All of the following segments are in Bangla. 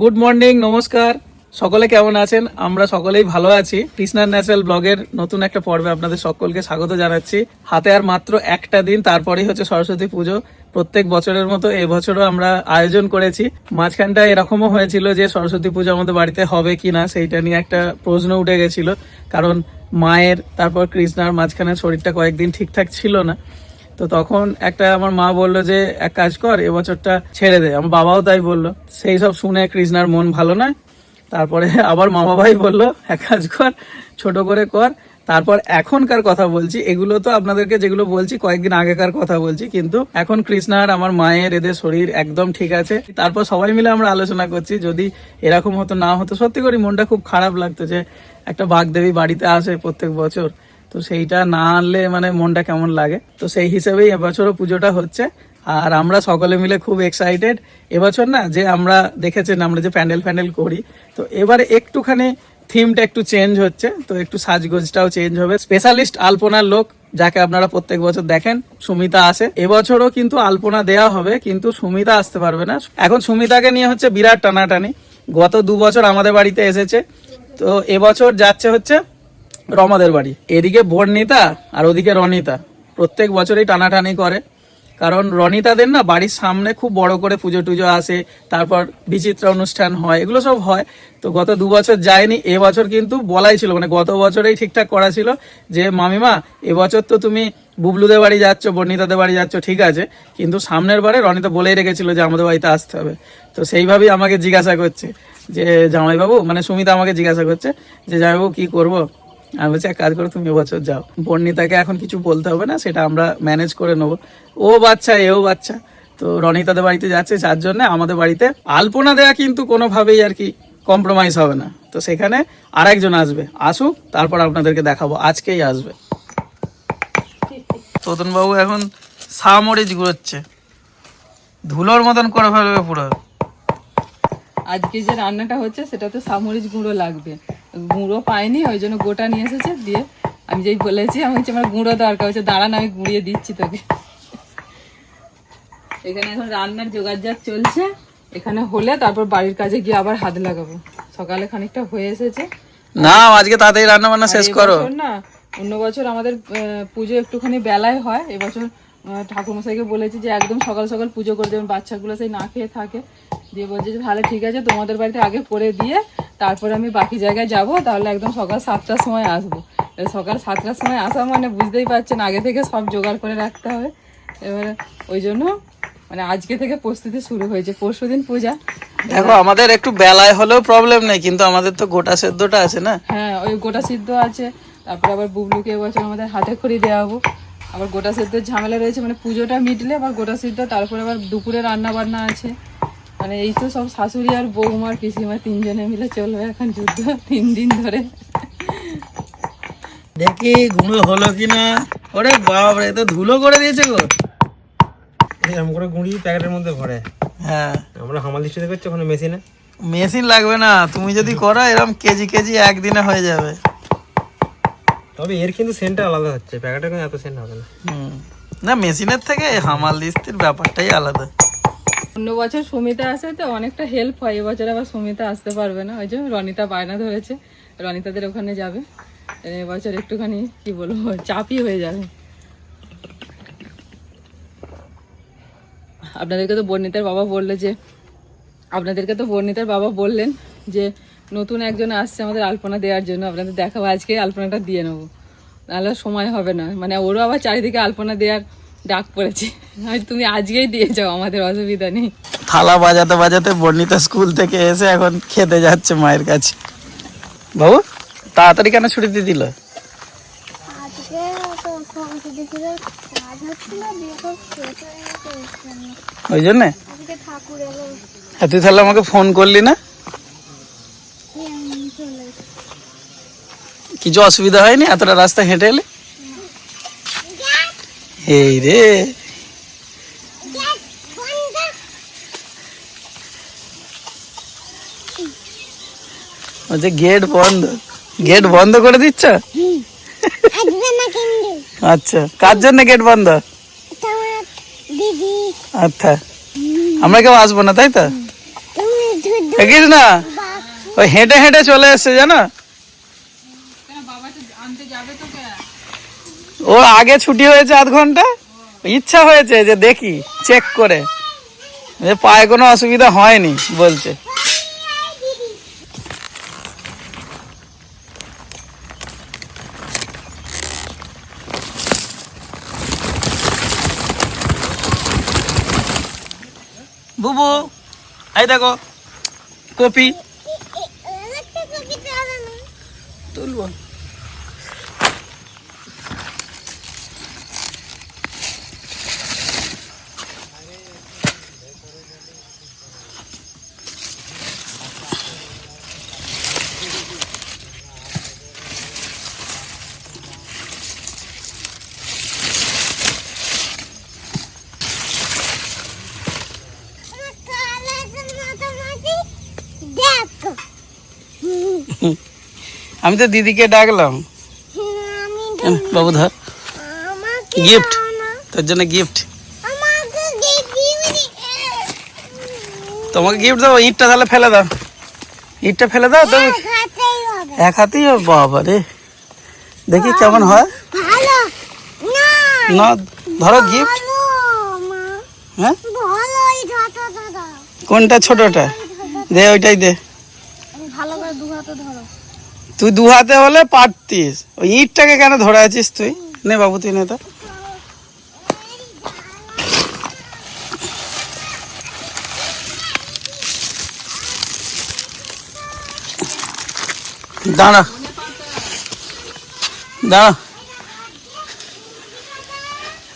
গুড মর্নিং নমস্কার। সকলে কেমন আছেন? আমরা সকলেই ভালো আছি। কৃষ্ণার ন্যাচারাল ব্লগের নতুন একটা পর্বে আপনাদের সকলকে স্বাগত জানাচ্ছি। হাতে আর মাত্র একটা দিন, তারপরেই হচ্ছে সরস্বতী পুজো। প্রত্যেক বছরের মতো এবছরও আমরা আয়োজন করেছি। মাঝখানটা এরকমও হয়েছিল যে সরস্বতী পুজো আমাদের বাড়িতে হবে কিনা, সেইটা নিয়ে একটা প্রশ্ন উঠে গেছিল। কারণ মায়ের, তারপর কৃষ্ণার মাঝখানে শরীরটা কয়েকদিন ঠিকঠাক ছিল না। তো তখন একটা আমার মা বলল যে, এক কাজ কর, এবছরটা ছেড়ে দে। আমার বাবাও তাই বলল। সেই সব শুনে কৃষ্ণার মন ভালো নয়। তারপরে আবার মা বাবাই বলল, এক কাজ কর, ছোট করে কর। তারপর এখনকার কথা বলছি। এগুলো তো আপনাদেরকে যেগুলো বলছি, কয়েকদিন আগেকার কথা বলছি। কিন্তু এখন কৃষ্ণার আমার মায়ের এদের শরীর একদম ঠিক আছে। তারপর সবাই মিলে আমরা আলোচনা করছি। যদি এরকম হতো, না হতো, সত্যি করে মনটা খুব খারাপ লাগতো যে, একটা বাগদেবী বাড়িতে আসে প্রত্যেক বছর। তো সেইটা না আনলে মানে মনটা কেমন লাগে? তো সেই হিসেবেই এবছরও পুজোটা হচ্ছে। আর আমরা সকলে মিলে খুব এক্সাইটেড এবছর না যে আমরা দেখেছেন আমরা যে প্যান্ডেল ফ্যান্ডেল করি, তো এবারে একটুখানি থিমটা একটু চেঞ্জ হচ্ছে। তো একটু সাজগোজটাও চেঞ্জ হবে। স্পেশালিস্ট আলপনার লোক, যাকে আপনারা প্রত্যেক বছর দেখেন, সুমিতা আসে এবছরও কিন্তু আলপনা দেয়া হবে, কিন্তু সুমিতা আসতে পারবে না। এখন সুমিতাকে নিয়ে হচ্ছে বিরাট টানাটানি। গত দু বছর আমাদের বাড়িতে এসেছে। তো এবছর যাচ্ছে হচ্ছে রমাদের বাড়ি। এদিকে বর্ণিতা আর ওদিকে রনিতা। প্রত্যেক বছরই টানাটানি করে। কারণ রনিতাদের না বাড়ির সামনে খুব বড় করে পুজো টুজো আসে, তারপর বিচিত্র অনুষ্ঠান হয়, এগুলো সব হয়। তো গত দু বছর যায়নি এবছর কিন্তু বলাই ছিল মানে গত বছরেই ঠিকঠাক করা ছিল যে, মামিমা এবছর তো তুমি বুবলুদের বাড়ি যাচ্ছ, বর্ণিতাদের বাড়ি যাচ্ছ, ঠিক আছে। কিন্তু সামনের বারে রনিতা বলেই রেখেছিল যে, আমাদের বাড়িতে আসতে হবে। তো সেইভাবেই আমাকে জিজ্ঞাসা করছে যে, জামাইবাবু মানে সুমিতা আমাকে জিজ্ঞাসা করছে যে, জামাইবাবু, কি করব? আমি বলছি, এক কাজ করো, তুমি এবছর যাও। বর্ণিতাকে এখন কিছু বলতে হবে না, সেটা আমরা ম্যানেজ করে নেব। ও বাচ্চা, এও বাচ্চা। তো রনিতাদের বাড়িতে যাচ্ছে যার জন্য আমাদের বাড়িতে আলপনা দেয়া কিন্তু কোনোভাবেই আর কি কম্প্রোমাইজ হবে না। তো সেখানে আর একজন আসবে। আসুক, তারপর আপনাদেরকে দেখাবো। আজকেই আসবে। তোতনবাবু এখন সামরিচ ঘুরোচ্ছে ধুলোর মতন করে ফেলবে পুরো। আজকে যে রান্নাটা হচ্ছে সেটা তো সামরিচ গুঁড়ো লাগবে। গুঁড়ো পাইনি ওই জন্য গোটা নিয়ে এসেছে দিয়ে আমি যেই বলেছি আমি হচ্ছে আমার গুঁড়ো দরকার হচ্ছে দাঁড়ান আমি গুঁড়িয়ে দিচ্ছি তোকে। এখানে এখন রান্নার জোগাড়জাত চলছে। এখানে হলে তারপর বাড়ির কাজে গিয়ে আবার হাত লাগাবো। সকালে খানিকটা হয়ে এসেছে। না আজকে তাড়াতাড়ি রান্না বান্না শেষ করো। না অন্য বছর আমাদের পুজো একটুখানি বেলায় হয় এবছর ঠাকুরমশাইকে বলেছি যে একদম সকাল সকাল পুজো করে দেবেন বাচ্চাগুলো সেই না খেয়ে থাকে। দিয়ে বলছে যে তাহলে ঠিক আছে তোমাদের বাড়িতে আগে করে দিয়ে তারপরে আমি বাকি জায়গায় যাব তাহলে একদম সকাল সাতটার সময় আসব। সকাল সাতটার সময় আসা মানে বুঝতেই পারছেন আগে থেকে সব জোগাড় করে রাখতে হবে। এবারে ওই জন্য মানে আজকে থেকে প্রস্তুতি শুরু হয়েছে পরশু দিন পূজা। দেখো আমাদের একটু বেলায় হলেও প্রবলেম নেই কিন্তু আমাদের তো গোটা সেদ্ধটা আছে না? হ্যাঁ ওই গোটা সিদ্ধ আছে তারপরে আবার বুবলুকে এবছর আমাদের হাতে খড়ি দেওয়া হব আবার গোটা সিদ্ধের ঝামেলা রয়েছে মানে পুজোটা মিটলে আবার গোটা সিদ্ধ তারপরে আবার দুপুরে রান্না বান্না আছে। মানে এই তো সব শাশুড়ি আর বৌমার পিসিমা তিনজনে মিলে চলবে এখন যুদ্ধ তিন দিন ধরে। দেখি গুঁড়ো হলো কিনা। ওরে বাপরে এ তো ধুলো করে দিয়েছে গো। এরকম করে গুঁড়ি প্যাকেটের মধ্যে ভরে। হ্যাঁ। আমরা হামাল দৃষ্টিতে করছি ওখানে মেশিনে। মেশিন লাগবে না তুমি যদি করো এরকম কেজি কেজি একদিনে হয়ে যাবে। তবে এর কিন্তু সেন্টটা আলাদা হচ্ছে প্যাকেটের কিন্তু এত সেন্ট হবে না। হুম। না মেশিনের থেকে হামাল দিস্তির ব্যাপারটাই আলাদা। অন্য বছর সুমিতা আসে তো অনেকটা হেল্প হয় এবছর আবার সুমিতা আসতে পারবে না। ওই জন্য রনিতা বায়না ধরেছে রনিতাদের ওখানে যাবে। এবছর একটুখানি কি বলব চাপই হয়ে যাবে। আপনাদেরকে তো বর্ণিতার বাবা বলল যে আপনাদেরকে তো বর্ণিতার বাবা বললেন যে নতুন একজন আসছে আমাদের আলপনা দেওয়ার জন্য আপনাদের দেখাবো আজকে আলপনাটা দিয়ে নেব। নাহলে সময় হবে না। মানে ওরও আবার চারিদিকে আলপনা দেওয়ার ডাক পড়েছে। তুমি আজকেই দিয়ে যাও আমাদের অসুবিধা নেই। থালা বাজাতে বাজাতে বর্ণিতা স্কুল থেকে এসে এখন খেতে যাচ্ছে মায়ের কাছে। বাবু তাড়াতাড়ি কেন ছুটি দিয়ে দিল? ওই জন্যে? আজকে ঠাকুর এলো। হ্যাঁ তুই তাহলে আমাকে ফোন করলি না দিয়ে আমি চলে এসেছি। কিছু অসুবিধা হয়নি? এতটা রাস্তা হেঁটে এলে? এই রে। বলছে গেট বন্ধ। গেট বন্ধ করে দিচ্ছ? আচ্ছা। কার জন্য গেট বন্ধ? আচ্ছা। আমরা কেউ আসব না তাই তো? না ওই হেঁটে হেঁটে চলে এসছে, জানো? ওর আগে ছুটি হয়েছে আধ ঘণ্টা? ইচ্ছা হয়েছে যে দেখি চেক করে। যে পায়ে কোনো অসুবিধা হয়নি, বলছে। বুবু, এই দেখো, কপি। তুলবো। আমি তো দিদিকে ডাকলাম। এন, বাবু ধর. দাও না। তোর জন্য গিফট। তোমাকে গিফট দেবো ইটটা তাহলে ফেলে দাও। ইটটা ফেলে দাও তো এক হাতেই হবে। বাবা রে। দেখি কেমন হয়। ভালো। না। ধরো গিফট হ্যাঁ? দাও কোনটা ছোটটা? দে ওইটাই দে। ভালো করে দু হাতে ধরো। তুই দু হাতে হলে পারতিস। ওই ইটটাকে কেন ধরে আছিস তুই? নে বাবু তুই নে তো। দাঁড়া। দাঁড়া।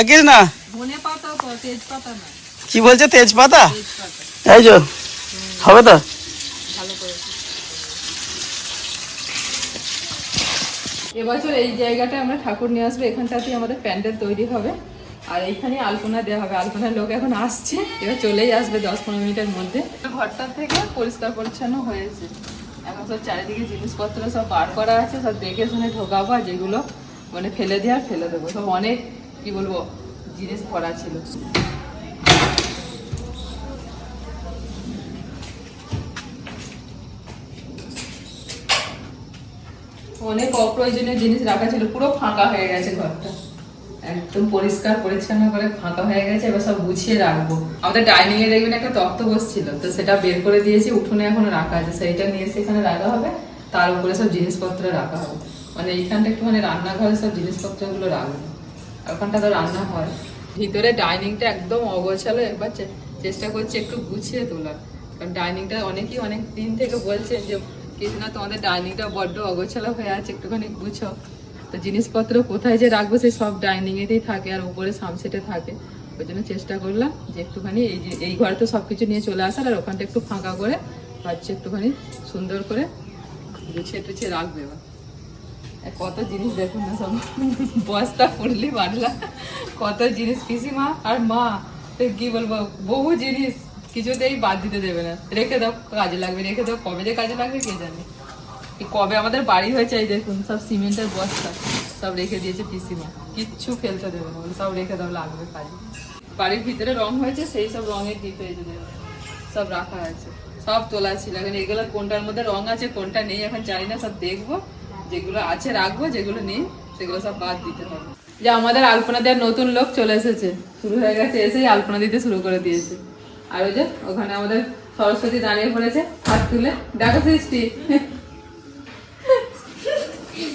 একিস না ধনে পাতা তো তেজপাতা না। কি বলছে তেজপাতা। এই যো হবে তো? এবছর এই জায়গাটায় আমরা ঠাকুর নিয়ে আসব, এখানটাতেই আমাদের প্যান্ডেল তৈরি হবে। আর এইখানে আলপনা দেওয়া হবে। আলপনার লোক এখন আসছে, এবার চলেই আসবে দশ পনেরো মিনিটের মধ্যে। ঘরটা থেকে পরিষ্কার পরিচ্ছন্ন হয়েছে। এখন সব চারিদিকে জিনিসপত্র সব বার করা আছে, সব দেখে শুনে ঢোকাবো, আর যেগুলো মানে ফেলে দেওয়ার ফেলে দেবো। সব অনেক, কি বলব, জিনিস ভরা ছিল। অনেক অপ্রয়োজনীয় জিনিস রাখা ছিল, পুরো ফাঁকা হয়ে গেছে ঘরটা। একদম পরিষ্কার, পরিচ্ছন্ন করে ফাঁকা হয়ে গেছে, এবার সব গুছিয়ে রাখব। আমাদের ডাইনিং এ দেখবেন একটা তক্ত বসছিল, তো সেটা বের করে দিয়েছি, উঠোনে এখনও রাখা আছে। সেইটা নিয়ে এসে এখানে রাখা হবে, তার উপরে সব জিনিসপত্র রাখা হবে। মানে এইখানটা একটু মানে রান্নাঘরে সব জিনিসপত্রগুলো রাখব। ওখানটা তো রান্না হয়। ভিতরে ডাইনিংটা একদম অগোছালো, একবার চে- চেষ্টা করছি একটু গুছিয়ে তোলার। কারণ ডাইনিংটা অনেকেই অনেক দিন থেকে বলছেন যে কিছু না তোমাদের ডাইনিংটা বড্ড অগোছালো হয়ে আছে, একটুখানি গুছো তো জিনিসপত্র কোথায় যে রাখব সেই সব ডাইনিং এতেই থাকে আর উপরে সামসেটে থাকে। ওই জন্য চেষ্টা করলাম যে একটুখানি এই যে, এই ঘরে তো সব কিছু নিয়ে চলে আসার, আর ওখানটা একটু ফাঁকা করে ভাবছি একটুখানি সুন্দর করে গুছিয়ে টুছিয়ে রাখবে এবার। কত জিনিস দেখুন না সব, বস্তা ফুললি বাড়লা কত জিনিস, পিসিমা আর মা কি বলব, বহু জিনিস। কিছুতেই বাদ দিতে দেবে না। রেখে দাও, কাজে লাগবে, রেখে দাও, কবে যে কাজে লাগবে কে জানে। কবে আমাদের বাড়ি হয়েছে, এই দেখুন, সব সিমেন্টের বস্তা, সব রেখে দিয়েছে পিসিমা। কিচ্ছু ফেলতে দেবে না সব রেখে দাও, লাগবে কাজে। বাড়ির ভিতরে রং হয়েছে, সেই সব রঙের দিতে হয়েছে সব রাখা আছে, সব তোলা ছিল এখন এগুলো কোনটার মধ্যে রং আছে, কোনটা নেই, এখন জানি না, সব দেখব। যেগুলো আছে রাখব, যেগুলো নেই, সেগুলো সব বাদ দিতে হবে। যে আমাদের আলপনা দেওয়ার নতুন লোক চলে এসেছে, শুরু হয়ে গেছে, এসেই আলপনা দিতে শুরু করে দিয়েছে। আর ওই যে ওখানে আমাদের সরস্বতী দাঁড়িয়ে পড়েছে হাত তুলে। ডাকো সৃষ্টি।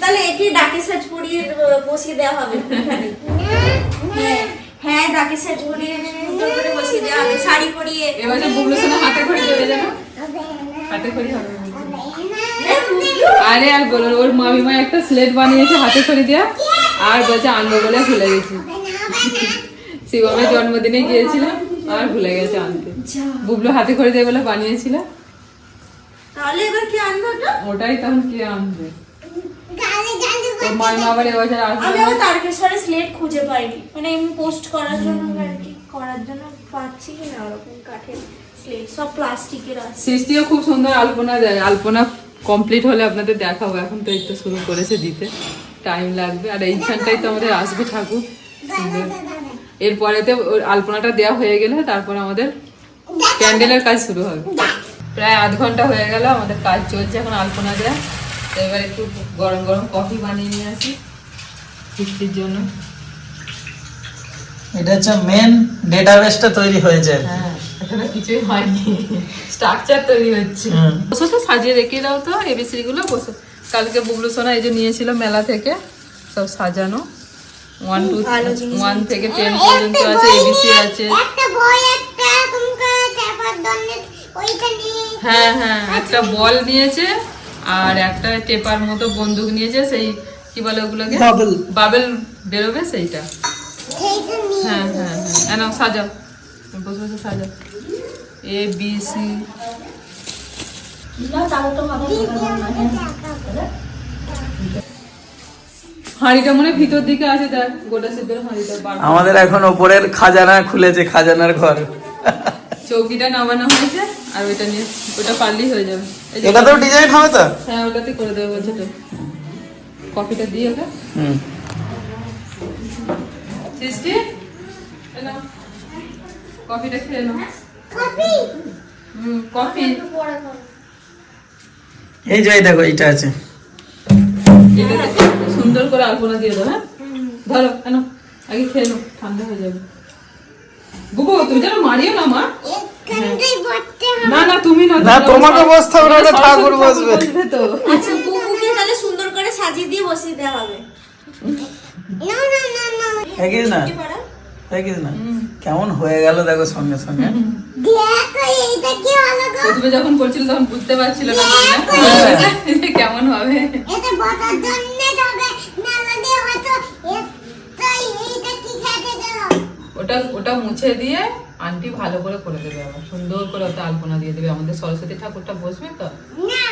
তাহলে একে ডাকে সাজ পরিয়ে বসিয়ে দেওয়া হবে। হ্যাঁ, হ্যাঁ ডাকে সাজ পরিয়ে সুন্দর করে বসিয়ে দেওয়া হবে। শাড়ি পরিয়ে। এবার বুবলু সোনা হাতে খড়ি দেবে যেন হাতে খড়ি হবে। আরে আর বলো ওর মামিমা একটা স্লেট বানিয়েছে হাতে করে দেওয়া আর বলছে আনব বলে ভুলে গেছি। শিবমের জন্মদিনে গিয়েছিলাম। আর ভুলে গেছে আনতে বুবলু হাতে করে দিয়ে বলে বানিয়েছিল। তাহলে এবার কি আনব ওটা? ওটাই তখন কি আনবে? আবার এবছর আসবে। আমি আমার তারকেশ্বরে স্লেট খুঁজে পাইনি। মানে এমনি পোস্ট করার জন্য আর কি করার জন্য পাচ্ছি কি না ওরকম কাঠের স্লেট সব প্লাস্টিকের আছে। সৃষ্টিও খুব সুন্দর আলপনা দেয়। আলপনা কমপ্লিট হলে আপনাদের দেখাবো। এখন তো একটু শুরু করেছে দিতে। টাইম লাগবে। আর এইখানটাই তো আমাদের আসবে ঠাকুর। সুন্দর এরপরেতে আলপনাটা দেওয়া হয়ে গেলে তারপর আমাদের প্যান্ডেলের কাজ শুরু হবে। প্রায় আধ ঘণ্টা হয়ে গেল আমাদের কাজ চলছে এখন আলপনা দেয়া। তো এবার একটু গরম গরম কফি বানিয়ে নিয়ে আসি তৃপ্তির জন্য। এটা হচ্ছে মেন ডেটাবেসটা তৈরি হয়েছে হ্যাঁ এখনও কিছুই হয়নি। স্ট্রাকচার তৈরি হচ্ছে। বসে সাজিয়ে রেখে দাও তো এবিসি গুলো বসে। কালকে বুবলু সোনা এই যে নিয়েছিল মেলা থেকে সব সাজানো। ওয়ান টু ওয়ান থেকে টেন পর্যন্ত আছে এবিসি আছে। হ্যাঁ হ্যাঁ একটা বল নিয়েছে আর একটা টেপার মতো বন্দুক নিয়েছে সেই কি বলে ওগুলোকে. বাবেল বেরোবে সেইটা। হ্যাঁ হ্যাঁ হ্যাঁ। এনাও সাজাও। বসে বসে সাজাও। এ বি সি হাঁড়িটা মনে হয় ভিতর দিকে আছে দেখ গোটা সিদ্ধের হাঁড়িটা আমাদের এখন ওপরের খাজানা খুলেছে খাজানার ঘর। চৌকিটা নামানো হয়েছে আর ওইটা নিয়ে ওটা পারলেই হয়ে যাবে। এটাতেও ডিজাইন হবে তো? হ্যাঁ ওটাতে করে দেবো বলছে তো। কফিটা দিয়ে ওকে হুম। সৃষ্টি এই কফিটা খেয়ে নাও। কফি? হুম কফি। এই যে দেখো এইটা আছে। সুন্দর করে আলপনা দিয়ে দাও হ্যাঁ? ধরো কেন আগে খেয়ে নাও ঠান্ডা হয়ে যাবে। বুবু তুমি যেন মারিও না মা। না না তুমি না না, তোমাকে বসতে হবে না, ঠাকুর বসবে। তো। আচ্ছা বুবুকে তাহলে সুন্দর করে সাজিয়ে দিয়ে বসিয়ে দেওয়া হবে। না না না না। কেমন হয়ে গেল দেখো সঙ্গে সঙ্গে দেখো এইটা কি হলো গো প্রথমে যখন করছিল তখন বুঝতে পারছিল না তুমি না? যে কেমন হবে। ওটা ওটা মুছে দিয়ে আন্টি ভালো করে করে দেবে আবার সুন্দর করে ওটা আলপনা দিয়ে দেবে। আমাদের সরস্বতী ঠাকুরটা বসবে তো? না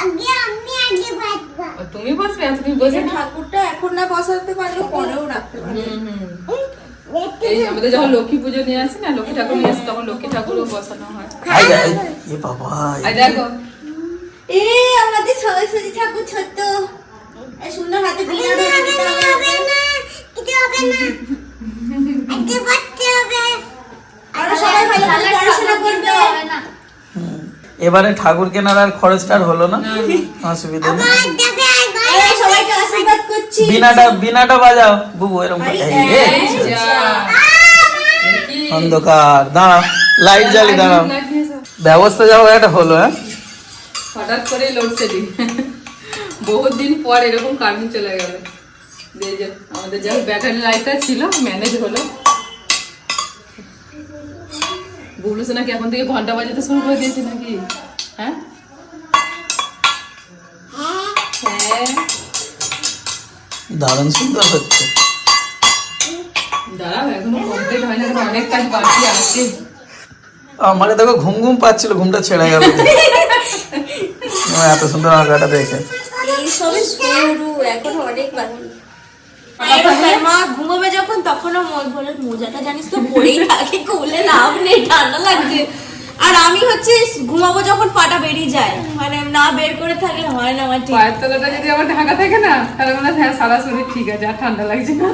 আগে আমি আগে বাঁচবো আর তুমি বসবে তুমি বসে ঠাকুরটা এখন না বসাতে পারলে পরেও রাখতে পারবে। হুম হুম। এই আমাদের যখন লক্ষ্মী পুজো নিয়ে আসি না লক্ষ্মী ঠাকুর নিয়ে আসি তখন লক্ষ্মী ঠাকুরও বসানো হয়। এ বাবা দেখো। এ আমাদের সরস্বতী ঠাকুর ছোট্ট। সুন্দর হাতে বিনা হবে হবে না কিছু হবে না। আগে বাঁচতে হবে। আরও সবাই ভালো করে পড়াশোনা করবে। এবারে ঠাকুর কেনার আর খরচটা আর হলো না? অসুবিধা নেই। সবাইকে আশীর্বাদ করছি। বিনাটা বিনাটা বাজাও। বুবু এরকম করে। এই রে, এই। যা। কি? অন্ধকার। দাঁড়াও লাইট জ্বালি দাঁড়াও। ব্যবস্থা যাও একটা হলো হ্যাঁ? হঠাৎ করে লোডশেডিং বহুত দিন পর এরকম কারেন্ট চলে গেল। যে আমাদের যা ব্যাটারি লাইটটা ছিল ম্যানেজ হলো। বুবলু নাকি এখন থেকে ঘণ্টা বাজাতে শুরু করে দিয়েছে নাকি? হ্যাঁ হ্যাঁ দারুণ সুন্দর হচ্ছে। দাঁড়াও এখনও কমপ্লিট হয় না এখনও অনেক কাজ বাকি আছে। আমার দেখো ঘুম ঘুম পাচ্ছিল ঘুমটা ছেড়ে গেল। এত সুন্দর আঁকাটা দেখে। মা ঘুমোবে যখন তখনও মোজাটা জানিস তো পরেই থাকে খুলে লাভ নেই ঠান্ডা লাগছে। আর আমি হচ্ছে ঘুমাবো যখন পাটা বেরিয়ে যায়। মানে না বের করে থাকলে হয় না আমার ঠিক। পায়ের তলাটা যদি আমার ঢাকা থাকে না তাহলে মনে হয় হ্যাঁ সারা শরীর ঠিক আছে আর ঠান্ডা লাগছে না।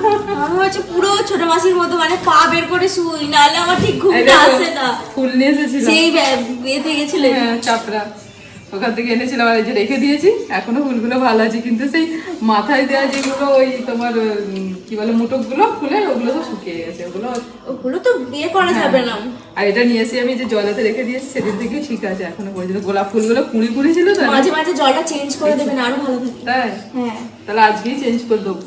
আমি হচ্ছে পুরো ছোট মাসির মতো মানে পা বের করে শুই নাহলে আমার ঠিক ঘুমটা আসে না। ফুল নিয়ে এসেছিলাম সেই গেছিলেন হ্যাঁ, চাপড়া। ওখান থেকে এনেছিলাম আর এই যে রেখে দিয়েছি। এখনও ফুলগুলো ভালো আছে কিন্তু সেই মাথায় দেওয়া যেগুলো ওই তোমার কি বলে মুটকগুলো ওগুলো তো শুকিয়ে গেছে ওগুলো ওগুলো তো বিয়ে করা যাবে না। আর এটা নিয়ে এসে আমি যে জলাতে রেখে দিয়েছি সেদিন থেকেও ঠিক আছে এখনও পর্যন্ত। গোলাপ ফুলগুলো কুড়ি কুড়ি ছিল তো মাঝে মাঝে জলটা চেঞ্জ করে দেবেন আরও ভালো থাকে তাই? হ্যাঁ। তাহলে আজকেই চেঞ্জ করে দেবো।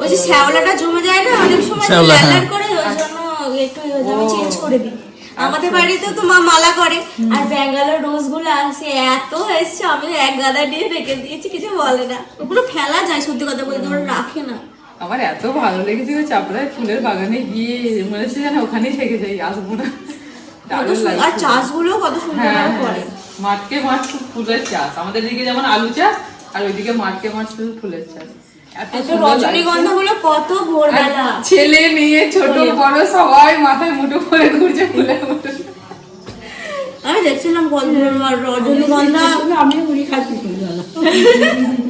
ওই যে শ্যাওলাটা জমে যায় না অনেক সময় হ্যাঁ। করে ওই জন্য একটু হয়ে আমি চেঞ্জ করে দিই। আমাদের বাড়িতে তো মা মালা করে আর ব্যাঙ্গালোর রোজগুলো আসে এত এসছে আমি এক গাদা নিয়ে রেখে দিয়েছি কিছু বলে না। ওগুলো ফেলা যায় সত্যি কথা বলতে ওরা রাখে না। আমার এত ভালো লেগেছিল চাপড়ায় ফুলের বাগানে গিয়ে মনে হচ্ছে যেন ওখানেই থেকে যাই আসব না। আর লাগছে চাষগুলো কত সুন্দর হ্যাঁ করে। মাঠকে মাঠ ফুলের চাষ। আমাদের দিকে যেমন আলু চাষ আর ওইদিকে মাঠকে মাঠ শুধু ফুলের চাষ। এত এত সুন্দর লাগছে। রজনীগন্ধা গুলো কত ভোরবেলা। ছেলে মেয়ে ছোট বড় সবাই মাথায় মুঠো করে ঘুরছে ফুলের মুঠো আমি দেখছিলাম রজনীগন্ধা আমি মুড়ি খাচ্ছি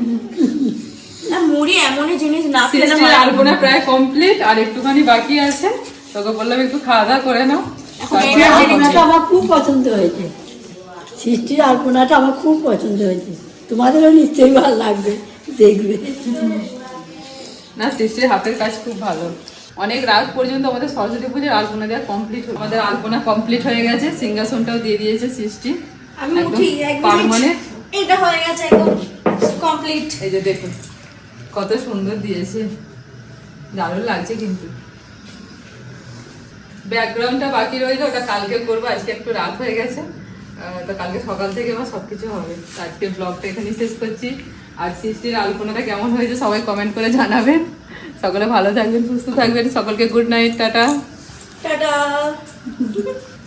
আর এমনই জিনিস না খেলে আলপনা প্রায় কমপ্লিট আর একটুখানি বাকি আছে। তোকে বললাম একটু খাওয়া দাওয়া করে নাও। জেঠিমাটা আমার খুব পছন্দ হয়েছে। সৃষ্টির আলপনাটা আমার খুব পছন্দ হয়েছে। তোমাদেরও নিশ্চয়ই ভালো লাগবে দেখবে। না সৃষ্টির হাতের কাজ খুব ভালো। অনেক রাত পর্যন্ত আমাদের সরস্বতী পুজোর আলপনা দেওয়া কমপ্লিট আমাদের আলপনা কমপ্লিট হয়ে গেছে। সিংহাসনটাও দিয়ে দিয়েছে সৃষ্টি। আমি একদম পার্মানেন্ট এটা হয়ে গেছে একদম কমপ্লিট এই যে দেখুন। কত সুন্দর দিয়েছে। দারুণ লাগছে কিন্তু। ব্যাকগ্রাউন্ডটা বাকি রইল, ওটা কালকে করব, আজকে একটু রাত হয়ে গেছে। তো কালকে সকাল থেকে আমার সব কিছু হবে আজকে ব্লগটা এখানেই শেষ করছি। আর সৃষ্টির আলপনাটা কেমন হয়েছে সবাই কমেন্ট করে জানাবেন। সকলে ভালো থাকবেন, সুস্থ থাকবেন। সকলকে গুড নাইট টাটা। টাটা।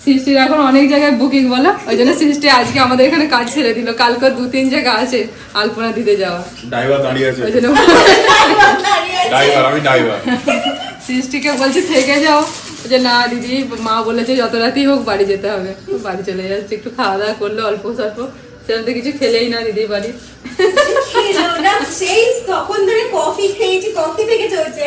সৃষ্টির এখন অনেক জায়গায় বুকিং বলো। ওই জন্য সৃষ্টি আজকে আমাদের এখানে কাজ ছেড়ে দিল। কালকে দু তিন জায়গা আছে আলপনা দিতে যাওয়া ড্রাইভার দাঁড়িয়ে আছে। ওই জন্য ড্রাইভার আমি সৃষ্টিকে বলছি থেকে যাও। যে না দিদি মা বলেছে যত রাতেই হোক বাড়ি যেতে হবে। বাড়ি চলে যাচ্ছে একটু খাওয়া দাওয়া করল অল্প স্বল্প। সেরকম কিছু খেলেই না দিদি বাড়ি। সেই তখন ধরে কফি খেয়েছি কফি থেকে চলছে